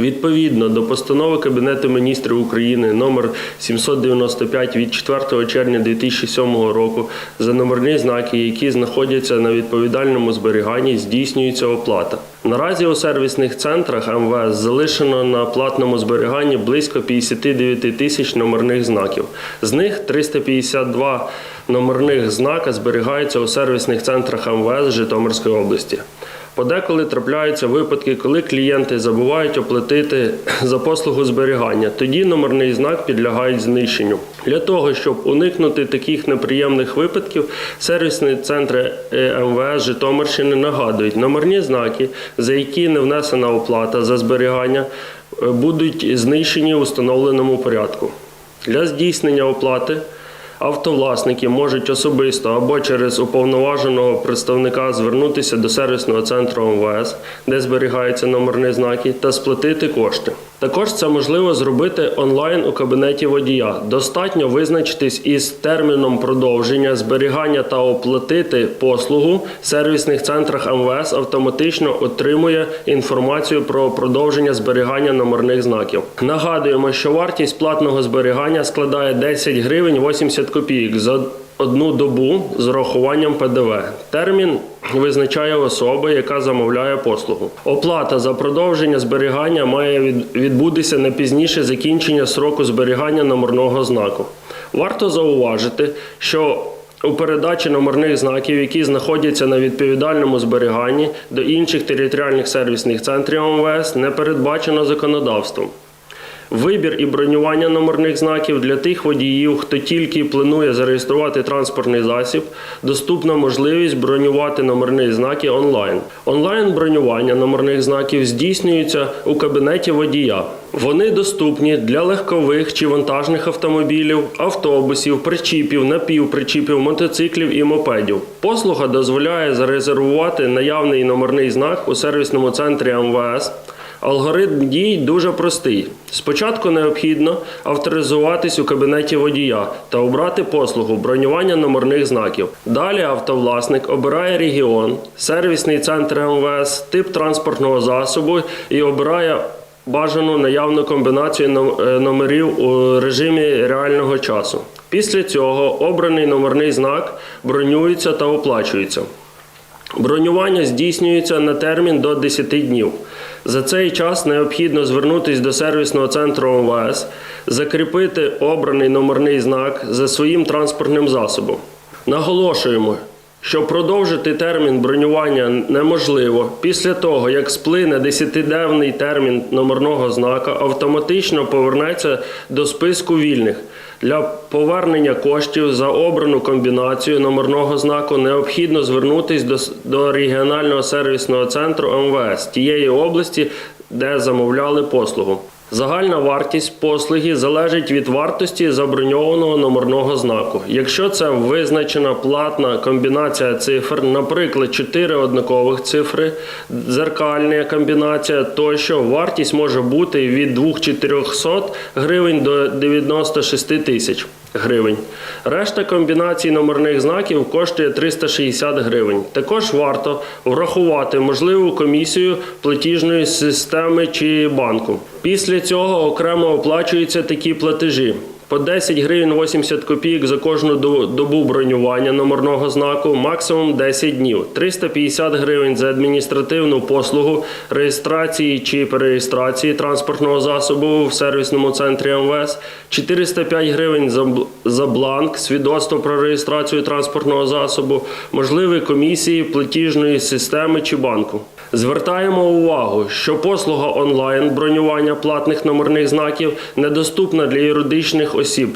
Відповідно до постанови Кабінету міністрів України номер 795 від 4 червня 2007 року за номерні знаки, які знаходяться на відповідальному зберіганні, здійснюється оплата. Наразі у сервісних центрах МВС залишено на платному зберіганні близько 59 тисяч номерних знаків. З них 352 номерних знака зберігаються у сервісних центрах МВС Житомирської області. Подеколи трапляються випадки, коли клієнти забувають оплатити за послугу зберігання. Тоді номерний знак підлягають знищенню. Для того, щоб уникнути таких неприємних випадків, сервісні центри е, МВС Житомирщини нагадують, номерні знаки, за які не внесена оплата за зберігання, е, будуть знищені у встановленому порядку. Для здійснення оплати Автовласники можуть особисто або через уповноваженого представника звернутися до сервісного центру МВС, де зберігаються номерні знаки, та сплатити кошти. Також це можливо зробити онлайн у кабінеті водія. Достатньо визначитись із терміном продовження зберігання та оплатити послугу. В сервісних центрах МВС автоматично отримує інформацію про продовження зберігання номерних знаків. Нагадуємо, що вартість платного зберігання складає 10 гривень 80 копійок за одну добу з урахуванням ПДВ. Термін визначає особа, яка замовляє послугу. Оплата за продовження зберігання має відбутися не пізніше закінчення сроку зберігання номерного знаку. Варто зауважити, що у передачі номерних знаків, які знаходяться на відповідальному зберіганні до інших територіальних сервісних центрів МВС, не передбачено законодавством. Вибір і бронювання номерних знаків для тих водіїв, хто тільки планує зареєструвати транспортний засіб, доступна можливість бронювати номерні знаки онлайн. Онлайн бронювання номерних знаків здійснюється у кабінеті водія. Вони доступні для легкових чи вантажних автомобілів, автобусів, причіпів, напівпричіпів, мотоциклів і мопедів. Послуга дозволяє зарезервувати наявний номерний знак у сервісному центрі МВС. Алгоритм дій дуже простий. Спочатку необхідно авторизуватись у кабінеті водія та обрати послугу бронювання номерних знаків. Далі автовласник обирає регіон, сервісний центр МВС, тип транспортного засобу і обирає бажану наявну комбінацію е, номерів у режимі реального часу. Після цього обраний номерний знак бронюється та оплачується. Бронювання здійснюється на термін до 10 днів. За цей час необхідно звернутися до сервісного центру МВС, закріпити обраний номерний знак за своїм транспортним засобом. Наголошуємо, що продовжити термін бронювання неможливо. Після того, як сплине 10-денний термін номерного знака, автоматично повернеться до списку вільних. Для повернення коштів за обрану комбінацію номерного знаку необхідно звернутися до, регіонального сервісного центру МВС тієї області, де замовляли послугу. Загальна вартість послуги залежить від вартості заброньованого номерного знаку. Якщо це визначена платна комбінація цифр, наприклад, 4 однакових цифри, дзеркальна комбінація, тощо вартість може бути від 2400 гривень до 96 тисяч гривень. Решта комбінацій номерних знаків коштує 360 гривень. Також варто врахувати можливу комісію платіжної системи чи банку. Після цього окремо оплачуються такі платежі. По 10 гривень 80 копійок за кожну добу бронювання номерного знаку, максимум 10 днів. 350 гривень за адміністративну послугу реєстрації чи перереєстрації транспортного засобу в сервісному центрі МВС, 405 гривень за, бл- за бланк, свідоцтво про реєстрацію транспортного засобу, можливі комісії платіжної системи чи банку. Звертаємо увагу, що послуга онлайн бронювання платних номерних знаків недоступна для юридичних осіб.